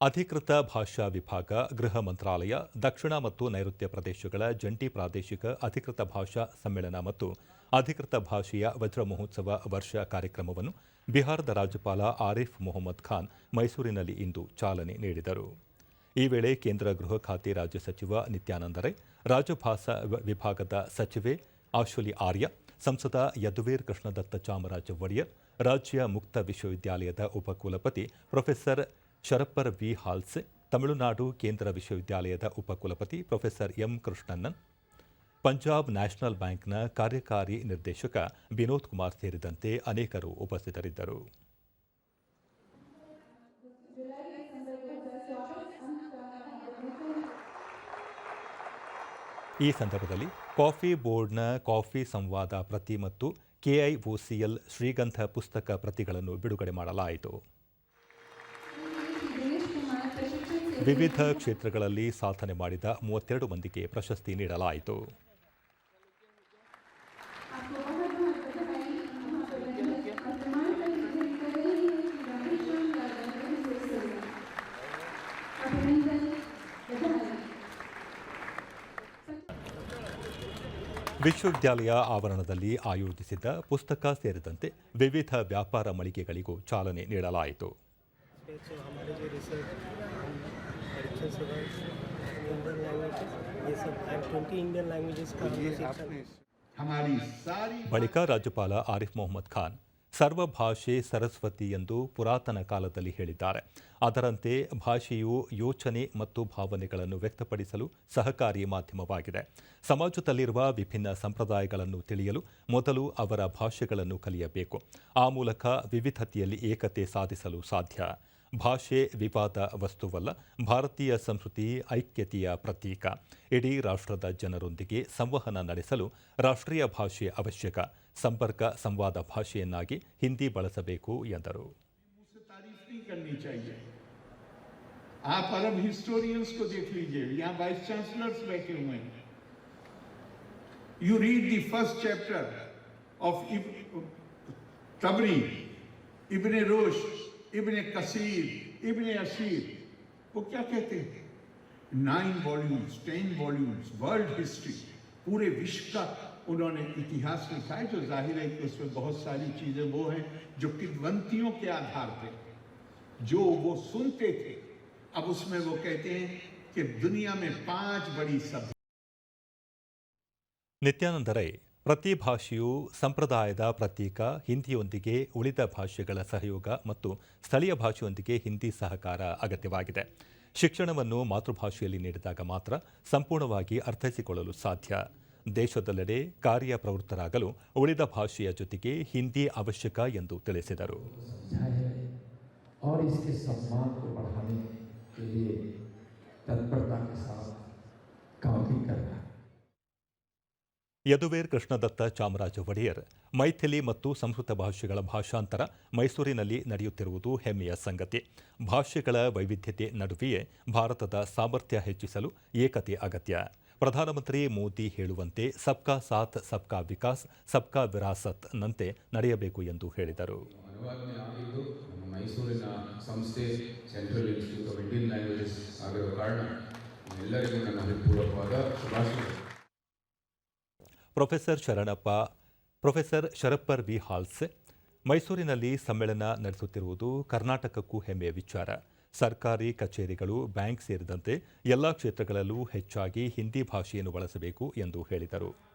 ಅಧಿಕೃತ ಭಾಷಾ ವಿಭಾಗ, ಗೃಹ ಮಂತ್ರಾಲಯ, ದಕ್ಷಿಣ ಮತ್ತು ನೈಋತ್ಯ ಪ್ರದೇಶಗಳ ಜಂಟಿ ಪ್ರಾದೇಶಿಕ ಅಧಿಕೃತ ಭಾಷಾ ಸಮ್ಮೇಳನ ಮತ್ತು ಅಧಿಕೃತ ಭಾಷೆಯ ವಜ್ರ ಮಹೋತ್ಸವ ವರ್ಷ ಕಾರ್ಯಕ್ರಮವನ್ನು ಬಿಹಾರದ ರಾಜ್ಯಪಾಲ ಆರಿಫ್ ಮೊಹಮ್ಮದ್ ಖಾನ್ ಮೈಸೂರಿನಲ್ಲಿ ಇಂದು ಚಾಲನೆ ನೀಡಿದರು. ಈ ವೇಳೆ ಕೇಂದ್ರ ಗೃಹ ಖಾತೆ ರಾಜ್ಯ ಸಚಿವ ನಿತ್ಯಾನಂದ ರೈ, ರಾಜಭಾಷಾ ವಿಭಾಗದ ಸಚಿವೆ ಆಶ್ವಲಿ ಆರ್ಯ, ಸಂಸದ ಯದುವೀರ್ ಕೃಷ್ಣದತ್ತ ಚಾಮರಾಜ ಒಡೆಯರ್, ರಾಜ್ಯ ಮುಕ್ತ ವಿಶ್ವವಿದ್ಯಾಲಯದ ಉಪಕುಲಪತಿ ಪ್ರೊಫೆಸರ್ ಶರಪ್ಪರ್ ವಿ. ಹಾಲ್ಸೆ, ತಮಿಳುನಾಡು ಕೇಂದ್ರ ವಿಶ್ವವಿದ್ಯಾಲಯದ ಉಪಕುಲಪತಿ professor M. Krishnan, Punjab national ಬ್ಯಾಂಕ್ನ ಕಾರ್ಯಕಾರಿ ನಿರ್ದೇಶಕ ವಿನೋದ್ ಕುಮಾರ್ ಸೇರಿದಂತೆ ಅನೇಕರು ಉಪಸ್ಥಿತರಿದ್ದರು. ಈ ಸಂದರ್ಭದಲ್ಲಿ ಕಾಫಿ ಬೋರ್ಡ್ನ ಕಾಫಿ ಸಂವಾದ ಪ್ರತಿ ಮತ್ತು ಕೆಐಒಸಿಎಲ್ ಶ್ರೀಗಂಧ ಪುಸ್ತಕ ಪ್ರತಿಗಳನ್ನು ಬಿಡುಗಡೆ ಮಾಡಲಾಯಿತು. ವಿವಿಧ ಕ್ಷೇತ್ರಗಳಲ್ಲಿ ಸಾಧನೆ ಮಾಡಿದ ಮೂವತ್ತೆರಡು ಮಂದಿಗೆ ಪ್ರಶಸ್ತಿ ನೀಡಲಾಯಿತು. ವಿಶ್ವವಿದ್ಯಾಲಯ ಆವರಣದಲ್ಲಿ ಆಯೋಜಿಸಿದ್ದ ಪುಸ್ತಕ ಸೇರಿದಂತೆ ವಿವಿಧ ವ್ಯಾಪಾರ ಮಳಿಗೆಗಳಿಗೂ ಚಾಲನೆ ನೀಡಲಾಯಿತು. जो हमारे जो रिसर्च परीक्षण सेवा इंडियन लैंग्वेजेस ये सब ट्वेंटी इंडियन लैंग्वेजेस का हम लोग शिक्षण हमारी सारी ಬಳಿಕ ರಾಜ್ಯಪಾಲ ಆರಿಫ್ ಮೊಹಮ್ಮದ್ ಖಾನ್ ಸರ್ವಭಾಷೆ ಸರಸ್ವತಿ ಎಂದು ಪುರಾತನ ಕಾಲದಲ್ಲಿ ಹೇಳಿದ್ದಾರೆ ಅದರಂತೆ ಭಾಷೆಯು ಯೋಚನೆ ಮತ್ತು ಭಾವನೆಗಳನ್ನು ವ್ಯಕ್ತಪಡಿಸಲು ಸಹಕಾರಿ ಮಾಧ್ಯಮವಾಗಿದೆ ಸಮಾಜದಲ್ಲಿರುವ ವಿಭಿನ್ನ ಸಂಪ್ರದಾಯಗಳನ್ನು ತಿಳಿಯಲು ಮೊದಲು ಅವರ ಭಾಷೆಗಳನ್ನು ಕಲಿಯಬೇಕು ಆ ಮೂಲಕ ವಿವಿಧತೆಯಲ್ಲಿ ಏಕತೆ ಸಾಧಿಸಲು ಸಾಧ್ಯ ಭಾಷೆ ವಿವಾದ ವಸ್ತುವಲ್ಲ, ಭಾರತೀಯ ಸಂಸ್ಕೃತಿ ಐಕ್ಯತೆಯ ಪ್ರತೀಕ. ಇಡೀ ರಾಷ್ಟ್ರದ ಜನರೊಂದಿಗೆ ಸಂವಹನ ನಡೆಸಲು ರಾಷ್ಟ್ರೀಯ ಭಾಷೆ ಅವಶ್ಯಕ. ಸಂಪರ್ಕ ಸಂವಾದ ಭಾಷೆಯನ್ನಾಗಿ ಹಿಂದಿ ಬಳಸಬೇಕು ಎಂದರು. Ibn Rushd. इबन कसीर, इबन अशीर वो क्या कहते हैं? Nine volumes ten volumes world history पूरे विश्व का उन्होंने इतिहास लिखा है, जो ज़ाहिर है कि उसमें बहुत सारी चीज़ें वो हैं, जो किदवंतियों के आधार पर जो वो सुनते थे। अब उसमें वो कहते हैं कि दुनिया में पाँच बड़ी सभ्य नित्यानंद राय ಪ್ರತಿ ಭಾಷೆಯು ಸಂಪ್ರದಾಯದ ಪ್ರತೀಕ, ಹಿಂದಿಯೊಂದಿಗೆ ಉಳಿದ ಭಾಷೆಗಳ ಸಹಯೋಗ ಮತ್ತು ಸ್ಥಳೀಯ ಭಾಷೆಯೊಂದಿಗೆ ಹಿಂದಿ ಸಹಕಾರ ಅಗತ್ಯವಾಗಿದೆ. ಶಿಕ್ಷಣವನ್ನು ಮಾತೃಭಾಷೆಯಲ್ಲಿ ನೀಡಿದಾಗ ಮಾತ್ರ ಸಂಪೂರ್ಣವಾಗಿ ಅರ್ಥೈಸಿಕೊಳ್ಳಲು ಸಾಧ್ಯ. ದೇಶದೆಲ್ಲೆಡೆ ಕಾರ್ಯ ಪ್ರವೃತ್ತರಾಗಲು ಉಳಿದ ಭಾಷೆಯ ಜೊತೆಗೆ ಹಿಂದಿ ಅವಶ್ಯಕ ಎಂದು ತಿಳಿಸಿದರು. ಯದುವೀರ್ ಕೃಷ್ಣದತ್ತ ಚಾಮರಾಜ ಒಡೆಯರ್, ಮೈಥಿಲಿ ಮತ್ತು ಸಂಸ್ಕೃತ ಭಾಷೆಗಳ ಭಾಷಾಂತರ ಮೈಸೂರಿನಲ್ಲಿ ನಡೆಯುತ್ತಿರುವುದು ಹೆಮ್ಮೆಯ ಸಂಗತಿ. ಭಾಷೆಗಳ ವೈವಿಧ್ಯತೆ ನಡುವೆಯೇ ಭಾರತದ ಸಾಮರ್ಥ್ಯ ಹೆಚ್ಚಿಸಲು ಏಕತೆ ಅಗತ್ಯ. ಪ್ರಧಾನಮಂತ್ರಿ ಮೋದಿ ಹೇಳುವಂತೆ ಸಬ್ಕಾ ಸಾಥ್, ಸಬ್ಕಾ ವಿಕಾಸ್, ಸಬ್ಕಾ ವಿರಾಸತ್ ನಂತೆ ನಡೆಯಬೇಕು ಎಂದು ಹೇಳಿದರು. ಮೈಸೂರಿನ ಸಂಸ್ಥೆ central institute of Indian languages ಕಾರಣ ಎಲ್ಲರಿಗೂ ನನ್ನ ಶುಭಾಶಯಗಳು. Professor Sharanappa, professor Sharanappa V. Halse ಮೈಸೂರಿನಲ್ಲಿ ಸಮ್ಮೇಳನ ನಡೆಸುತ್ತಿರುವುದು ಕರ್ನಾಟಕಕ್ಕೂ ಹೆಮ್ಮೆಯ ವಿಚಾರ. ಸರ್ಕಾರಿ ಕಚೇರಿಗಳು, ಬ್ಯಾಂಕ್ ಸೇರಿದಂತೆ ಎಲ್ಲ ಕ್ಷೇತ್ರಗಳಲ್ಲೂ ಹೆಚ್ಚಾಗಿ ಹಿಂದಿ ಭಾಷೆಯನ್ನು ಬಳಸಬೇಕು ಎಂದು ಹೇಳಿದರು.